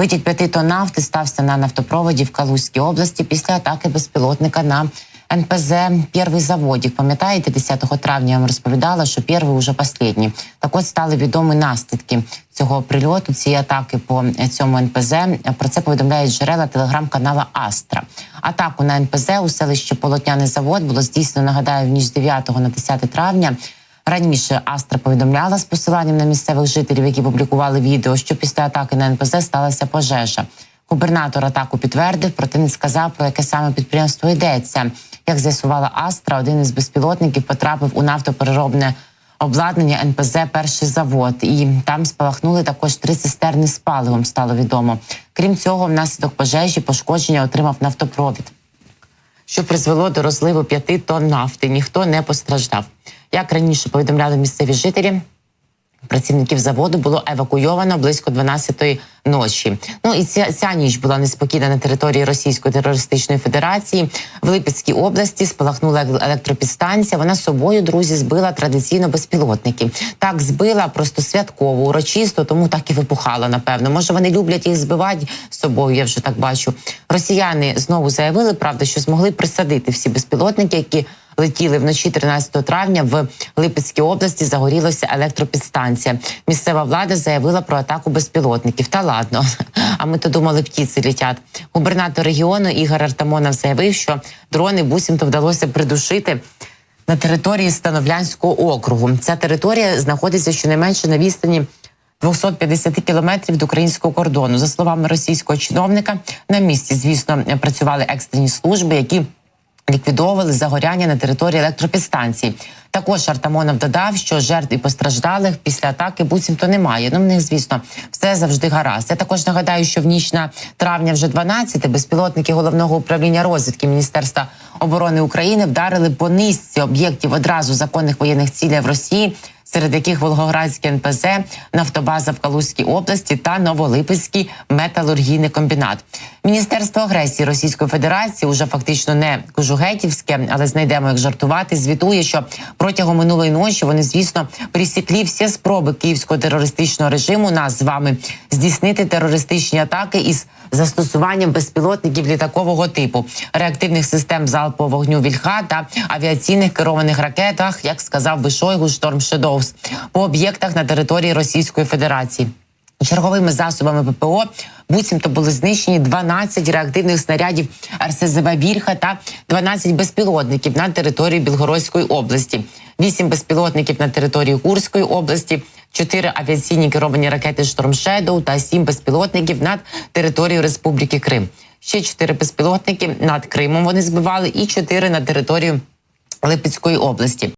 Витік п'яти тонн нафти стався на нафтопроводі в Калузькій області після атаки безпілотника на НПЗ «Первий заводик». Пам'ятаєте, 10 травня я вам розповідала, що перший уже останній. Так от стали відомі наслідки цього прильоту, цієї атаки по цьому НПЗ. Про це повідомляють джерела телеграм-канала Астра. Атаку на НПЗ у селищі Полотняний завод було здійснено, нагадаю, в ніч 9 на 10 травня. Раніше Астра повідомляла з посиланням на місцевих жителів, які публікували відео, що після атаки на НПЗ сталася пожежа. Губернатор атаку підтвердив, проте не сказав, про яке саме підприємство йдеться. Як з'ясувала Астра, один із безпілотників потрапив у нафтопереробне обладнання НПЗ Перший завод, і там спалахнули також три цистерни з паливом. Стало відомо. Крім цього, внаслідок пожежі пошкодження отримав нафтопровід що призвело до розливу п'яти тонн нафти. Ніхто не постраждав. Як раніше повідомляли місцеві жителі, працівників заводу було евакуйовано близько 12-ї ночі. Ну і ця, ця ніч була неспокійна на території Російської терористичної федерації. В Липецькій області спалахнула електропідстанція. Вона собою, друзі, збила традиційно безпілотники. Так збила просто святково, урочисто, тому так і вибухала. Напевно, може вони люблять їх збивати з собою. Я вже так бачу. Росіяни знову заявили, правда, що змогли присадити всі безпілотники, які летіли вночі 13 травня в Липецькій області. Загорілася електропідстанція. Місцева влада заявила про атаку безпілотників. Та ладно, а ми то думали, птиці летять. Губернатор регіону Ігор Артамонов заявив, що дрони буцімто вдалося придушити. На території Становлянського округу ця територія знаходиться щонайменше на відстані 250 кілометрів до українського кордону. За словами російського чиновника, на місці, звісно, працювали екстрені служби, які ліквідовували загоряння на території електропідстанції. Також Артамонов додав, що жертв і постраждалих після атаки буцімто немає. Ну, в них, звісно, все завжди гаразд. Я також нагадаю, що в ніч на травня вже 12 безпілотники головного управління розвідки Міністерства оборони України вдарили по низці об'єктів одразу законних воєнних цілей в Росії. Серед яких Волгоградський НПЗ, Нафтобаза в Калузькій області та Новолипецький металургійний комбінат. Міністерство агресії Російської Федерації уже фактично не кожугетівське, але знайдемо як жартувати. Звітує, що протягом минулої ночі вони, звісно, присіклі всі спроби київського терористичного режиму нас з вами здійснити терористичні атаки із застосуванням безпілотників літакового типу, реактивних систем залпового вогню Вільха та авіаційних керованих ракетах, як сказав би Шойгу Шторм Шедоус, по об'єктах на території Російської Федерації. Черговими засобами ППО буцімто були знищені 12 реактивних снарядів РСЗВ Вільха та 12 безпілотників на території Білгородської області, 8 безпілотників на території Курської області, 4 авіаційні керовані ракети Шторм Шедоу та 7 безпілотників над територією Республіки Крим. Ще 4 безпілотники над Кримом вони збивали і 4 на територію Липецької області.